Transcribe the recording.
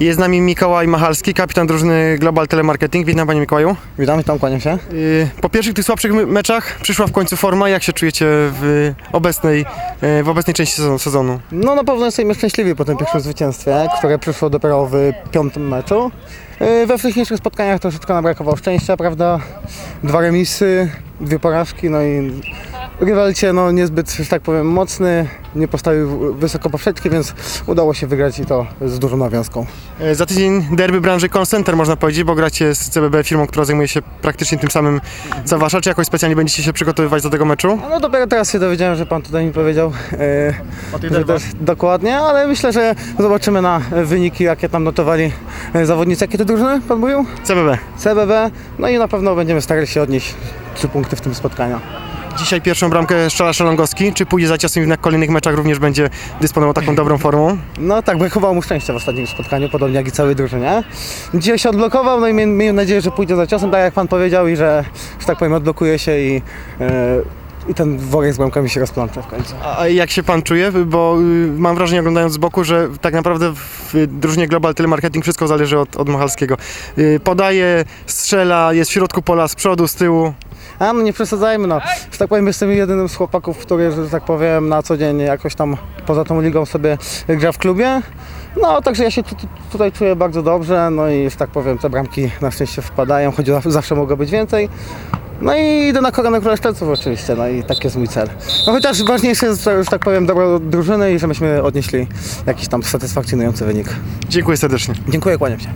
Jest z nami Mikołaj Machalski, kapitan drużyny Global Telemarketing. Witam Panie Mikołaju. Witam, witam, kłaniam się. Yy, Po pierwszych tych słabszych me- meczach przyszła w końcu forma. Jak się czujecie w obecnej, yy, w obecnej części sezonu-? No na pewno jesteśmy szczęśliwi po tym pierwszym zwycięstwie, które przyszło dopiero w piątym meczu. Yy, We wcześniejszych spotkaniach troszeczkę nam brakowało szczęścia, prawda? Dwa remisy, dwie porażki, no i rywalcie no niezbyt, że tak powiem, mocny, nie postawił wysoko poprzeczki, więc udało się wygrać i to z dużą nawiązką. Yy, Za tydzień derby branży call center można powiedzieć, bo gracie z CBB firmą, która zajmuje się praktycznie tym samym co wasza. Czy jakoś specjalnie będziecie się przygotowywać do tego meczu? No dopiero teraz się dowiedziałem, że pan tutaj mi powiedział, yy, że też dokładnie, ale myślę, że zobaczymy na wyniki, jakie tam notowali yy, zawodnicy. Jakie to drużyny pan mówił? CBB. CBB, no i na pewno będziemy starali się odnieść trzy punkty w tym spotkaniu. Dzisiaj pierwszą bramkę strzela Szelongowski. Czy pójdzie za ciosem i na kolejnych meczach również będzie dysponował taką dobrą formą? No tak, brakowało mu szczęścia w ostatnim spotkaniu, podobnie jak i całej drużynie. Dzisiaj się odblokował, no i miejmy miejmy nadzieję, że pójdzie za ciosem, tak jak pan powiedział i że, że tak powiem, odblokuje się i, yy, i ten worek z bramkami się rozplącze w końcu. A jak się pan czuje? Bo y, mam wrażenie, oglądając z boku, że tak naprawdę w drużynie Global Telemarketing wszystko zależy od, od Machalskiego. Y, Podaje, strzela, jest w środku pola, z przodu, z tyłu. A no nie przesadzajmy, no. Że tak powiem, jestem jedynym z chłopaków, który, że tak powiem, na co dzień jakoś tam poza tą ligą sobie gra w klubie. No, także ja się tu, tu, tutaj czuję bardzo dobrze, no i że tak powiem, te bramki na szczęście wpadają, choć zaw- zawsze mogło być więcej. No i idę na koronę króleszczeców oczywiście, no i taki jest mój cel. No chociaż ważniejsze jest, że że tak powiem, dobro drużyny i żebyśmy odnieśli jakiś tam satysfakcjonujący wynik. Dziękuję serdecznie. Dziękuję, kłaniam się.